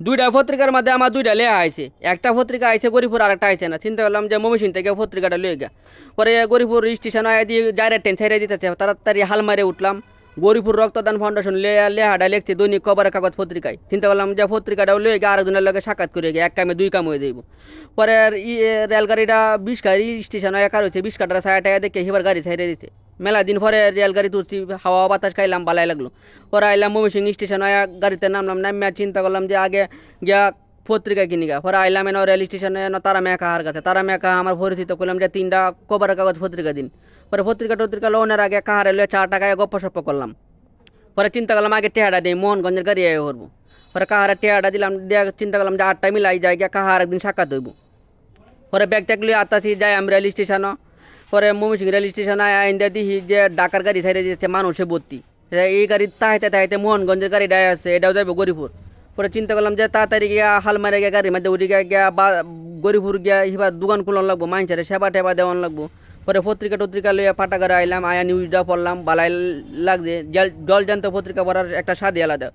দুইটা পত্রিকার মধ্যে আমার দুইটা লেয়া আইছে। একটা পত্রিকা আইছে গরিপুর আর একটা আইছে না। চিন্তা করলাম যে মমিসিন থেকে পত্রিকাটা লয়ে গা পরে গরিপুর স্টেশন আয় দিয়ে ডাইরেক্ট ট্রেন ছেড়ে দিতেছে। তাড়াতাড়ি হাল মারে উঠলাম। গরিপুর রক্তদান ফাউন্ডেশন লেয়া লেহাটা লিখছে দৈনিক খবরের কাগজ পত্রিকায়। চিন্তা করলাম যে পত্রিকাটাও লয়ে গিয়ে আরেকজনের লগে সাক্ষাৎ করে গিয়ে এক কামে দুই কাম হয়ে যাইব। পরে রেলগাড়িটা বিশ গাড়ি স্টেশন একার হয়েছে বিশ কাটার সাড়ে টাকা দেখে হিবার গাড়ি ছেড়ে দিছে। মেলা দিন পরে রেলগাড়ি তুলছি, হাওয়া বাতাস খাইলাম ভালাই লাগল। পরে আইলাম মমিসিং স্টেশন গাড়িতে নামলাম নামে চিন্তা করলাম যে আগে গিয়া পত্রিকা কিনি গা। পরে আইলাম এনে রেল স্টেশনে তারা মেকা হার কাছে। তারা মেকা আমার পরিচিত করলাম যে তিনটা কবরের কাগজ পত্রিকা দিন। পরে পত্রিকা টত্রিকা লোনের আগে কাহারে লয়ে চার টাকায় গপ্প সপ্প করলাম। পরে চিন্তা করলাম আগে টেহাটা দিই, মোহনগঞ্জের গাড়ি আয় করব পরে কাহারে টেহাটা দিলাম, দিয়ে চিন্তা করলাম যে আটটা মিলাই যাই গিয়া কাহার একদিন সাক্ষাৎ হইব। পরে ব্যাগ ট্যাগ লিয়ে যাই আমি রেল স্টেশনও পরে মমিসিং রেল স্টেশন আইন দিয়ে দিহি যে ডাকার গাড়ি সাইডে দিচ্ছে মানুষে ভর্তি। এই গাড়ি তাহাইতে তাহাইতে মোহনগঞ্জের গাড়ি গাড়িটা আছে, এটাও যাবে গরিপুর। পরে চিন্তা করলাম যে তাড়াতাড়ি গিয়া হাল মারে গিয়া গাড়ির মধ্যে উঠে গিয়া গিয়া বা গরিপুর গিয়া হিবা দোকান খুলন লাগবো মাইনসারে সেবা টেবা দেওয়ান লাগবো। পরে পত্রিকা টত্রিকা লইয়া পাটাগারে আইলাম, আয়া নিউজটা পড়লাম, বালাই লাগছে জল জান্ত পত্রিকা পড়ার একটা স্বাদই আলাদা।